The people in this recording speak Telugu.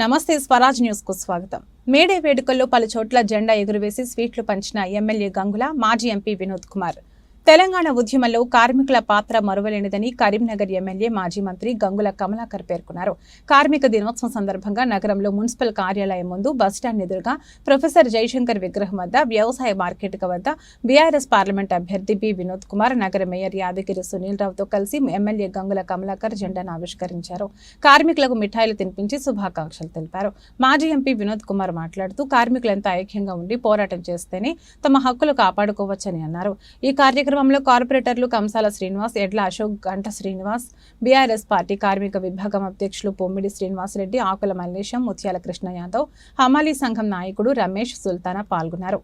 నమస్తే స్వరాజ్ న్యూస్కు స్వాగతం. మేడే వేడుకల్లో పలు చోట్ల జెండా ఎగురవేసి స్వీట్లు పంచిన ఎమ్మెల్యే గంగుల మాజీ ఎంపీ వినోద్ కుమార్. తెలంగాణ ఉద్యమంలో కార్మికుల పాత్ర మరువలేనిదని కరీంనగర్ ఎమ్మెల్యే మాజీ మంత్రి గంగుల కమలాకర్ పేర్కొన్నారు. కార్మిక దినోత్సవం సందర్భంగా నగరంలో మున్సిపల్ కార్యాలయం ముందు బస్టాండ్ ఎదురుగా ప్రొఫెసర్ జయశంకర్ విగ్రహం వద్ద వ్యవసాయ మార్కెట్ వద్ద బీఆర్ఎస్ పార్లమెంట్ అభ్యర్థి బి. వినోద్ కుమార్ నగర మేయర్ యాదగిరి సునీల్ రావుతో కలిసి ఎమ్మెల్యే గంగుల కమలాకర్ జెండాను ఆవిష్కరించారు. కార్మికులకు మిఠాయిలు తినిపించి శుభాకాంక్షలు తెలిపారు. మాజీ ఎంపీ వినోద్ కుమార్ మాట్లాడుతూ కార్మికులంతా ఐక్యంగా ఉండి పోరాటం చేస్తేనే తమ హక్కులు కాపాడుకోవచ్చని అన్నారు. ఈ కార్యక్రమం కార్యక్రమంలో కార్పొరేటర్లు కంసాల శ్రీనివాస్ ఎడ్ల అశోక్ గంట శ్రీనివాస్ బీఆర్ఎస్ పార్టీ కార్మిక విభాగం అధ్యక్షులు పొమ్మిడి శ్రీనివాస్ రెడ్డి ఆకుల మల్లేశం ముత్యాల కృష్ణ యాదవ్ హమాలీ సంఘం నాయకుడు రమేష్ సుల్తానా పాల్గొన్నారు.